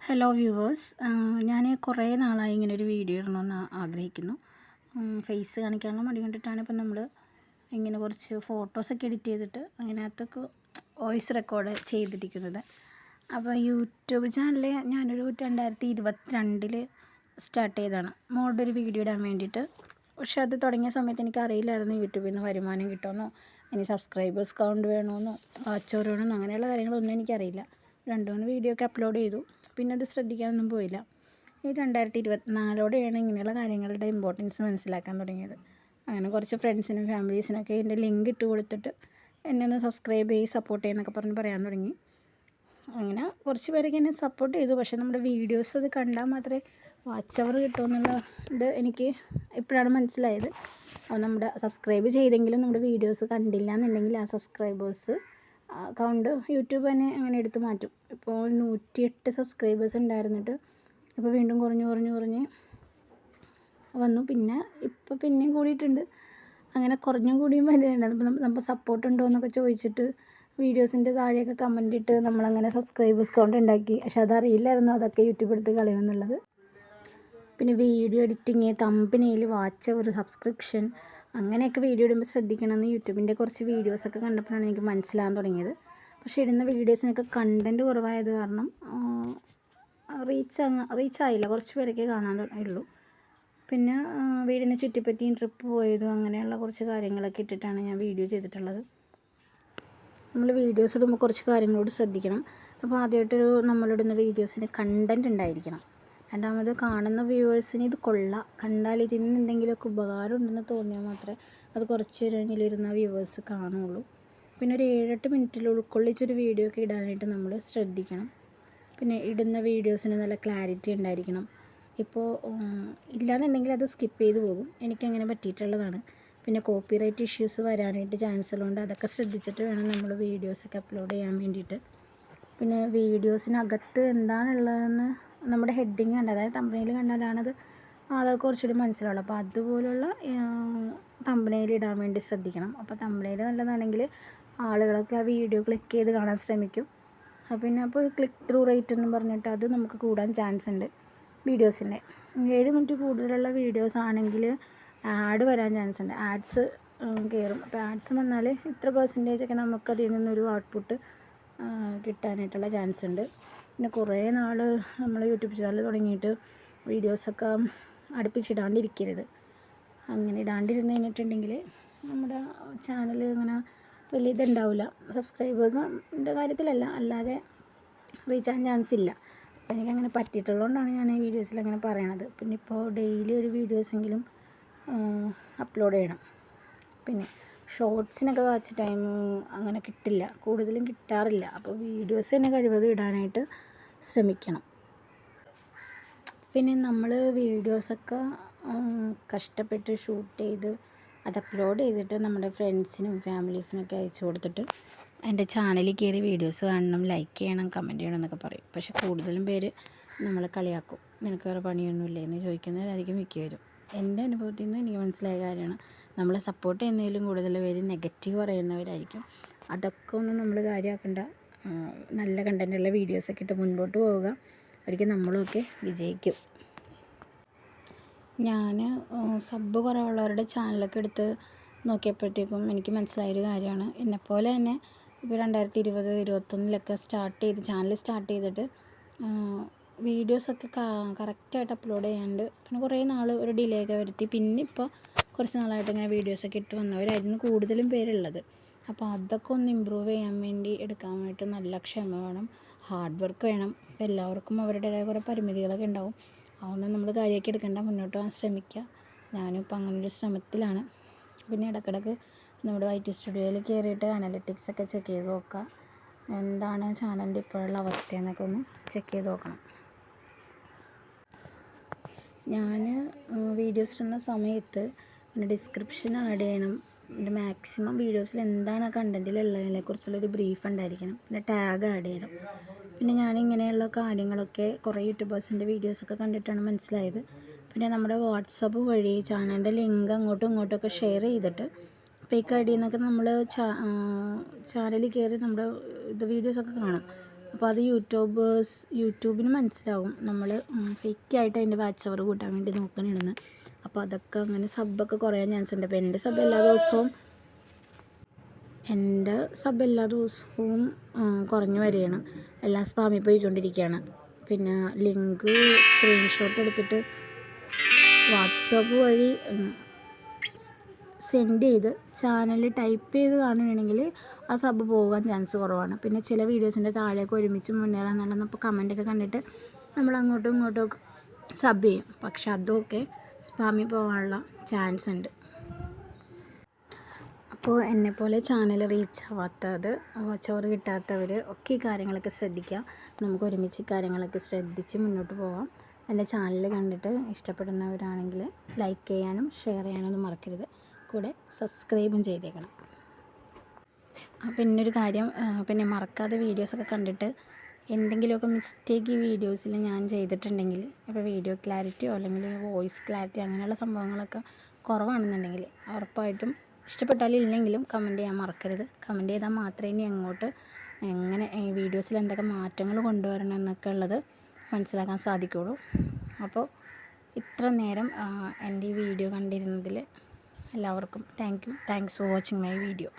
Hello viewers ഞാൻ കുറേ നാളായി ഇങ്ങനെ ഒരു വീഡിയോ ഇടണമെന്ന് ആഗ്രഹിക്കുന്നു. ഫേസ് കാണിക്കാനുള്ള മടി കൊണ്ടിട്ടാണ് ഇപ്പം നമ്മൾ ഇങ്ങനെ കുറച്ച് ഫോട്ടോസൊക്കെ എഡിറ്റ് ചെയ്തിട്ട് അതിനകത്തൊക്കെ വോയിസ് റെക്കോർഡ് ചെയ്തിരിക്കുന്നത്. അപ്പോൾ യൂട്യൂബ് ചാനൽ ഞാനൊരു രണ്ടായിരത്തി ഇരുപത്തിരണ്ടിൽ സ്റ്റാർട്ട് ചെയ്തതാണ്. മോളുടെ ഒരു വീഡിയോ ഇടാൻ വേണ്ടിയിട്ട്. പക്ഷെ അത് തുടങ്ങിയ സമയത്ത് എനിക്ക് അറിയില്ലായിരുന്നു യൂട്യൂബിൽ നിന്ന് വരുമാനം കിട്ടുമെന്നോ ഇനി സബ്സ്ക്രൈബേഴ്സ് കൗണ്ട് വേണമെന്നോ വാച്ചോർ വേണമെന്നോ അങ്ങനെയുള്ള കാര്യങ്ങളൊന്നും എനിക്കറിയില്ല. രണ്ട് മൂന്ന് വീഡിയോ ഒക്കെ അപ്ലോഡ് ചെയ്തു. പിന്നെ അത് ശ്രദ്ധിക്കാനൊന്നും പോയില്ല. ഈ രണ്ടായിരത്തി ഇരുപത്തിനാലോടെയാണ് ഇങ്ങനെയുള്ള കാര്യങ്ങളുടെ ഇമ്പോർട്ടൻസ് മനസ്സിലാക്കാൻ തുടങ്ങിയത്. അങ്ങനെ കുറച്ച് ഫ്രണ്ട്സിനും ഫാമിലീസിനൊക്കെ ഇതിന്റെ ലിങ്ക് ഇട്ട് കൊടുത്തിട്ട് എന്നെ ഒന്ന് സബ്സ്ക്രൈബ് ചെയ്ത് സപ്പോർട്ട് ചെയ്യുന്നൊക്കെ പറഞ്ഞ് പറയാൻ തുടങ്ങി. അങ്ങനെ കുറച്ച് പേരൊക്കെ എന്നെ സപ്പോർട്ട് ചെയ്തു. പക്ഷേ നമ്മുടെ വീഡിയോസ് അത് കണ്ടാൽ മാത്രമേ വാച്ച് അവർ കിട്ടുമെന്നുള്ള ഇത് എനിക്ക് ഇപ്പോഴാണ് മനസ്സിലായത്. അപ്പോൾ നമ്മുടെ സബ്സ്ക്രൈബ് ചെയ്തെങ്കിലും നമ്മുടെ വീഡിയോസ് കണ്ടില്ല എന്നുണ്ടെങ്കിൽ ആ സബ്സ്ക്രൈബേഴ്സ് അക്കൗണ്ട് യൂട്യൂബ് തന്നെ അങ്ങനെ എടുത്ത് മാറ്റും. ഇപ്പോൾ നൂറ്റിയെട്ട് സബ്സ്ക്രൈബേഴ്സ് ഉണ്ടായിരുന്നിട്ട് ഇപ്പോൾ വീണ്ടും കുറഞ്ഞ് കുറഞ്ഞ് കുറഞ്ഞ് വന്നു. പിന്നെ ഇപ്പോൾ പിന്നെയും കൂടിയിട്ടുണ്ട്. അങ്ങനെ കുറഞ്ഞും കൂടിയും വരുന്നുണ്ട് അപ്പോൾ നമ്മൾ സപ്പോർട്ട് ഉണ്ടോ എന്നൊക്കെ ചോദിച്ചിട്ട് വീഡിയോസിന്റെ താഴെയൊക്കെ കമന്റ് ഇട്ട് നമ്മളങ്ങനെ സബ്സ്ക്രൈബേഴ്സ് കൗണ്ട് ഉണ്ടാക്കി. പക്ഷെ അതറിയില്ലായിരുന്നു അതൊക്കെ യൂട്യൂബ് എടുത്ത് കളയുമെന്നുള്ളത് പിന്നെ വീഡിയോ എഡിറ്റിങ് തമ്പനയിൽ വാച്ച് ഒരു സബ്സ്ക്രിപ്ഷൻ അങ്ങനെയൊക്കെ വീഡിയോ ഇടുമ്പോൾ ശ്രദ്ധിക്കണമെന്ന് യൂട്യൂബിന്റെ കുറച്ച് വീഡിയോസൊക്കെ കണ്ടപ്പോഴാണ് എനിക്ക് മനസ്സിലാകാൻ തുടങ്ങിയത്. പക്ഷേ ഇടുന്ന വീഡിയോസിനൊക്കെ കണ്ടന്റ് കുറവായത് കാരണം റീച്ച് റീച്ച് ആയില്ല. കുറച്ച് പേരൊക്കെ കാണാൻ ഉള്ളൂ. പിന്നെ വീടിനെ ചുറ്റിപ്പറ്റിയും ട്രിപ്പ് പോയതും അങ്ങനെയുള്ള കുറച്ച് കാര്യങ്ങളൊക്കെ ഇട്ടിട്ടാണ് ഞാൻ വീഡിയോ ചെയ്തിട്ടുള്ളത്. നമ്മൾ വീഡിയോസ് ഇടുമ്പോൾ കുറച്ച് കാര്യങ്ങളോട് ശ്രദ്ധിക്കണം. അപ്പോൾ ആദ്യമായിട്ടൊരു നമ്മളിടുന്ന വീഡിയോസിന് കണ്ടന്റ് ഉണ്ടായിരിക്കണം. രണ്ടാമത് കാണുന്ന വ്യൂവേഴ്സിന് ഇത് കൊള്ളാം. കണ്ടാൽ ഇതിൽ നിന്ന് എന്തെങ്കിലുമൊക്കെ ഉപകാരം ഉണ്ടെന്ന് തോന്നിയാൽ മാത്രമേ അത് കുറച്ച് നേരമെങ്കിലും ഇരുന്ന വ്യൂവേഴ്സ് കാണുകയുള്ളൂ. പിന്നെ ഒരു ഏഴെട്ട് മിനിറ്റിൽ ഉൾക്കൊള്ളിച്ചൊരു വീഡിയോ ഒക്കെ ഇടാനായിട്ട് നമ്മൾ ശ്രദ്ധിക്കണം. പിന്നെ ഇടുന്ന വീഡിയോസിന് നല്ല ക്ലാരിറ്റി ഉണ്ടായിരിക്കണം. ഇപ്പോൾ ഇല്ലാന്നുണ്ടെങ്കിൽ അത് സ്കിപ്പ് ചെയ്ത് പോകും. എനിക്കങ്ങനെ പറ്റിയിട്ടുള്ളതാണ്. പിന്നെ കോപ്പിറൈറ്റ് ഇഷ്യൂസ് വരാനായിട്ട് ചാൻസ് ഉള്ളതുകൊണ്ട് അതൊക്കെ ശ്രദ്ധിച്ചിട്ട് വേണം നമ്മൾ വീഡിയോസൊക്കെ അപ്ലോഡ് ചെയ്യാൻ വേണ്ടിയിട്ട്. പിന്നെ വീഡിയോസിനകത്ത് എന്താണുള്ളതെന്ന് നമ്മുടെ ഹെഡിങ് കണ്ട് അതായത് തമ്പനയിൽ കണ്ടാലാണത് ആളുകൾക്ക് കുറച്ചുകൂടി മനസ്സിലാവുള്ളൂ. അപ്പോൾ അതുപോലുള്ള തമ്പനയിൽ ഇടാൻ വേണ്ടി ശ്രദ്ധിക്കണം. അപ്പോൾ തമ്പനയിൽ നല്ലതാണെങ്കിൽ ആളുകളൊക്കെ ആ വീഡിയോ ക്ലിക്ക് ചെയ്ത് കാണാൻ ശ്രമിക്കും. പിന്നെ അപ്പോൾ ക്ലിക്ക് ത്രൂ റേറ്റ് എന്ന് പറഞ്ഞിട്ട് അത് നമുക്ക് കൂടാൻ ചാൻസ് ഉണ്ട് വീഡിയോസിന്റെ ഏഴ് മിനിറ്റ് കൂടുതലുള്ള വീഡിയോസ് ആണെങ്കിൽ ആഡ് വരാൻ ചാൻസ് ഉണ്ട്. ആഡ്സ് കയറും അപ്പോൾ ആഡ്സ് വന്നാൽ ഇത്ര പെർസെന്റേജ് ഒക്കെ നമുക്ക് അതിൽ നിന്നൊരു ഔട്ട്പുട്ട് കിട്ടാനായിട്ടുള്ള ചാൻസ് ഉണ്ട്. പിന്നെ കുറേ നാൾ നമ്മൾ യൂട്യൂബ് ചാനൽ തുടങ്ങിയിട്ട് വീഡിയോസൊക്കെ അടുപ്പിച്ചിടാണ്ടിരിക്കരുത്. അങ്ങനെ ഇടാണ്ടിരുന്ന് കഴിഞ്ഞിട്ടുണ്ടെങ്കിൽ നമ്മുടെ ചാനൽ ഇങ്ങനെ വലിയ ഇതുണ്ടാവില്ല സബ്സ്ക്രൈബേഴ്സിന്റെ കാര്യത്തിലല്ല അല്ലാതെ റീച്ച് ആകാൻ ചാൻസ് ഇല്ല എനിക്കങ്ങനെ പറ്റിയിട്ടുള്ളതുകൊണ്ടാണ് ഞാൻ ഈ വീഡിയോസിൽ അങ്ങനെ പറയണത്. പിന്നെ ഇപ്പോൾ ഡെയിലി ഒരു വീഡിയോസെങ്കിലും അപ്ലോഡ് ചെയ്യണം പിന്നെ ഷോർട്സിനൊക്കെ വാച്ച് ടൈം അങ്ങനെ കിട്ടില്ല. കൂടുതലും കിട്ടാറില്ല. അപ്പോൾ വീഡിയോസ് തന്നെ കഴിവതും ഇടാനായിട്ട് ശ്രമിക്കണം. പിന്നെ നമ്മൾ വീഡിയോസൊക്കെ കഷ്ടപ്പെട്ട് ഷൂട്ട് ചെയ്ത് അത് അപ്ലോഡ് ചെയ്തിട്ട് നമ്മുടെ ഫ്രണ്ട്സിനും ഫാമിലീസിനൊക്കെ അയച്ചു കൊടുത്തിട്ട് എന്റെ ചാനലിൽ കയറി വീഡിയോസ് കാണണം ലൈക്ക് ചെയ്യണം കമന്റ് ചെയ്യണം എന്നൊക്കെ പറയും. പക്ഷെ കൂടുതലും പേര് നമ്മളെ കളിയാക്കും. നിനക്ക് വേറെ പണിയൊന്നുമില്ലേ എന്ന് ചോദിക്കുന്നവരായിരിക്കും മിക്കവരും. എന്റെ അനുഭവത്തിൽ നിന്ന് എനിക്ക് മനസ്സിലായ കാര്യമാണ്. നമ്മളെ സപ്പോർട്ട് ചെയ്യുന്നതിലും കൂടുതൽ പേര് നെഗറ്റീവ് പറയുന്നവരായിരിക്കും. അതൊക്കെ ഒന്നും നമ്മൾ കാര്യമാക്കണ്ട നല്ല കണ്ടന്റുള്ള വീഡിയോസൊക്കെ ഇട്ട് മുൻപോട്ട് പോവുക. ഒരിക്കൽ നമ്മളുമൊക്കെ വിജയിക്കും. ഞാൻ സബ് കുറവുള്ളവരുടെ ചാനലൊക്കെ എടുത്ത് നോക്കിയപ്പോഴത്തേക്കും എനിക്ക് മനസ്സിലായൊരു കാര്യമാണ്. എന്നെപ്പോലെ തന്നെ ഇപ്പോൾ രണ്ടായിരത്തി ഇരുപത് ഇരുപത്തൊന്നിലൊക്കെ സ്റ്റാർട്ട് ചെയ്ത് ചാനൽ സ്റ്റാർട്ട് ചെയ്തിട്ട് വീഡിയോസൊക്കെ കറക്റ്റായിട്ട് അപ്ലോഡ് ചെയ്യാണ്ട് പിന്നെ കുറേ നാൾ ഒരു ഡിലേ ഒക്കെ വരുത്തി. പിന്നെ ഇപ്പോൾ കുറച്ച് നാളായിട്ട് ഇങ്ങനെ വീഡിയോസൊക്കെ ഇട്ട് വന്നവരായിരുന്നു കൂടുതലും പേരുള്ളത്. അപ്പോൾ അതൊക്കെ ഒന്ന് ഇമ്പ്രൂവ് ചെയ്യാൻ വേണ്ടി എടുക്കാൻ വേണ്ടിയിട്ട് നല്ല ക്ഷമ വേണം ഹാർഡ് വർക്ക് വേണം. അപ്പോൾ എല്ലാവർക്കും അവരുടേതായ കുറേ പരിമിതികളൊക്കെ ഉണ്ടാവും. അതൊന്നും നമ്മൾ കാര്യമാക്കി എടുക്കേണ്ട മുന്നോട്ട് പോകാൻ ശ്രമിക്കുക ഞാനും ഇപ്പോൾ അങ്ങനൊരു ശ്രമത്തിലാണ്. പിന്നെ ഇടക്കിടക്ക് നമ്മുടെ വൈ ടി സ്റ്റുഡിയോയിൽ കയറിയിട്ട് അനലറ്റിക്സ് ഒക്കെ ചെക്ക് ചെയ്ത് നോക്കുക എന്താണ് ചാനലിന്റെ ഇപ്പോഴുള്ള അവസ്ഥ എന്നൊക്കെ ഒന്ന് ചെക്ക് ചെയ്ത് നോക്കണം. ഞാൻ വീഡിയോസ് ഇടുന്ന സമയത്ത് പിന്നെ ഡിസ്ക്രിപ്ഷൻ ആഡ് ചെയ്യണം. പിന്നെ മാക്സിമം വീഡിയോസിൽ എന്താണ് കണ്ടന്റിലുള്ളതിനെ കുറിച്ചുള്ളൊരു ബ്രീഫ് ഉണ്ടായിരിക്കണം. പിന്നെ ടാഗ് ആഡ് ചെയ്യണം. പിന്നെ ഞാൻ ഇങ്ങനെയുള്ള കാര്യങ്ങളൊക്കെ കുറേ യൂട്യൂബേഴ്സിന്റെ വീഡിയോസൊക്കെ കണ്ടിട്ടാണ് മനസ്സിലായത്. പിന്നെ നമ്മുടെ വാട്സപ്പ് വഴി ചാനലിന്റെ ലിങ്ക് അങ്ങോട്ടും ഇങ്ങോട്ടും ഷെയർ ചെയ്തിട്ട് ഫേക്ക് ഐ നമ്മൾ ചാനലിൽ കയറി നമ്മുടെ ഇത് വീഡിയോസൊക്കെ കാണാം. അപ്പോൾ അത് യൂട്യൂബേഴ്സ് യൂട്യൂബിന് മനസ്സിലാവും. നമ്മൾ ഫേക്കായിട്ട് അതിന്റെ വാച്ച് അവർ കൂട്ടാൻ വേണ്ടി നോക്കണിടുന്ന് അപ്പോൾ അതൊക്കെ അങ്ങനെ സബ്ബൊക്കെ കുറയാൻ ചാൻസ് ഉണ്ട്. അപ്പോൾ എന്റെ സബ് എല്ലാ ദിവസവും എന്റെ സബ് എല്ലാ ദിവസവും കുറഞ്ഞു വരികയാണ്. എല്ലാം സ്പാമിൽ പോയിക്കൊണ്ടിരിക്കുകയാണ്. പിന്നെ ലിങ്ക് സ്ക്രീൻഷോട്ട് എടുത്തിട്ട് വാട്സപ്പ് വഴി സെൻഡ് ചെയ്ത് ചാനൽ ടൈപ്പ് ചെയ്ത് കാണുകയാണെങ്കിൽ ആ സബ് പോകാൻ ചാൻസ് കുറവാണ്. പിന്നെ ചില വീഡിയോസിന്റെ താഴേക്ക് ഒരുമിച്ച് മുന്നേറാൻ നല്ല അപ്പോൾ കമന്റൊക്കെ കണ്ടിട്ട് നമ്മൾ അങ്ങോട്ടും ഇങ്ങോട്ടും ഒക്കെ സബ് ചെയ്യും. പക്ഷെ അതൊക്കെ സ്പാമിൽ പോകാനുള്ള ചാൻസ് ഉണ്ട്. അപ്പോൾ എന്നെപ്പോലെ ചാനൽ റീച്ച് ആവാത്തത് ചോറ് കിട്ടാത്തവർ ഒക്കെ ഈ കാര്യങ്ങളൊക്കെ ശ്രദ്ധിക്കുക. നമുക്ക് ഒരുമിച്ച് കാര്യങ്ങളൊക്കെ ശ്രദ്ധിച്ച് മുന്നോട്ട് പോവാം. എന്റെ ചാനൽ കണ്ടിട്ട് ഇഷ്ടപ്പെടുന്നവരാണെങ്കിൽ ലൈക്ക് ചെയ്യാനും ഷെയർ ചെയ്യാനൊന്നും മറക്കരുത്. കൂടെ സബ്സ്ക്രൈബും ചെയ്തേക്കണം. പിന്നെ ഒരു കാര്യം പിന്നെ മറക്കാതെ വീഡിയോസൊക്കെ കണ്ടിട്ട് എന്തെങ്കിലുമൊക്കെ മിസ്റ്റേക്ക് ഈ വീഡിയോസിൽ ഞാൻ ചെയ്തിട്ടുണ്ടെങ്കിൽ ഇപ്പോൾ വീഡിയോ ക്ലാരിറ്റിയോ അല്ലെങ്കിൽ വോയിസ് ക്ലാരിറ്റി അങ്ങനെയുള്ള സംഭവങ്ങളൊക്കെ കുറവാണെന്നുണ്ടെങ്കിൽ ഉറപ്പായിട്ടും ഇഷ്ടപ്പെട്ടാലും ഇല്ലെങ്കിലും കമന്റ് ചെയ്യാൻ മറക്കരുത്. കമന്റ് ചെയ്താൽ മാത്രമേ ഇനി അങ്ങോട്ട് എങ്ങനെ ഈ വീഡിയോസിൽ എന്തൊക്കെ മാറ്റങ്ങൾ കൊണ്ടുവരണം എന്നൊക്കെ ഉള്ളത് മനസ്സിലാക്കാൻ സാധിക്കുള്ളൂ അപ്പോൾ ഇത്ര നേരം എന്റെ ഈ വീഡിയോ കണ്ടിരുന്നതിൽ എല്ലാവർക്കും thank you thanks for watching my video